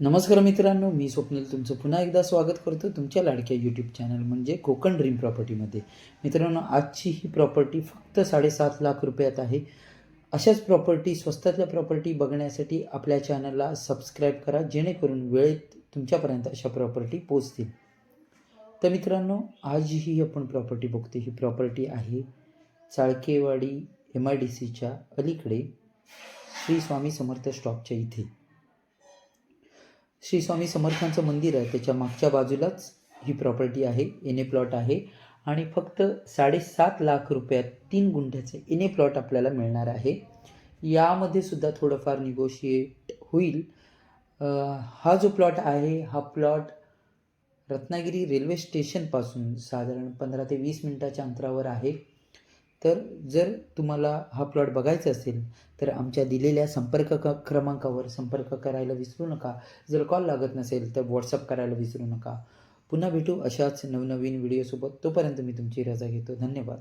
नमस्कार मित्रांनो मी स्वप्नील. तुमचं पुन्हा एकदा स्वागत करतो तुमच्या लाडक्या यूट्यूब चॅनल म्हणजे कोकण ड्रीम प्रॉपर्टीमध्ये मित्रांनो आजची ही प्रॉपर्टी फक्त साडेसात लाख रुपयात आहे. अशाच प्रॉपर्टी स्वस्तातल्या प्रॉपर्टी बघण्यासाठी आपल्या चॅनलला सबस्क्राईब करा जेणेकरून वेळेत तुमच्यापर्यंत अशा प्रॉपर्टी पोचतील तर मित्रांनो आज ही आपण प्रॉपर्टी बघतो. ही प्रॉपर्टी आहे चाळकेवाडी एम आय डी सीच्या अलीकडे श्री स्वामी समर्थ स्टॉपच्या इथे. श्री स्वामी समर्थांचं मंदिर आहे. त्याच्या मागच्या बाजूलाच ही प्रॉपर्टी आहे. एन ए प्लॉट आहे. आणि फक्त साडेसात लाख रुपयात तीन गुंठ्याचे एन ए प्लॉट आपल्याला मिळणार आहे. यामध्ये सुद्धा थोडंफार निगोशिएट होईल. हा जो प्लॉट आहे हा प्लॉट रत्नागिरी रेल्वे स्टेशनपासून साधारण पंधरा ते वीस मिनटाच्या अंतरावर आहे. तर जर तुम्हाला हा प्लॉट बघायचा असेल तर आमच्या दिलेल्या संपर्क क क्रमांकावर संपर्क करायला विसरू नका. जर कॉल लागत नसेल तर व्हॉट्सअप करायला विसरू नका. पुन्हा भेटू अशाच नवनवीन व्हिडिओसोबत तोपर्यंत मी तुमची रजा घेतो. धन्यवाद.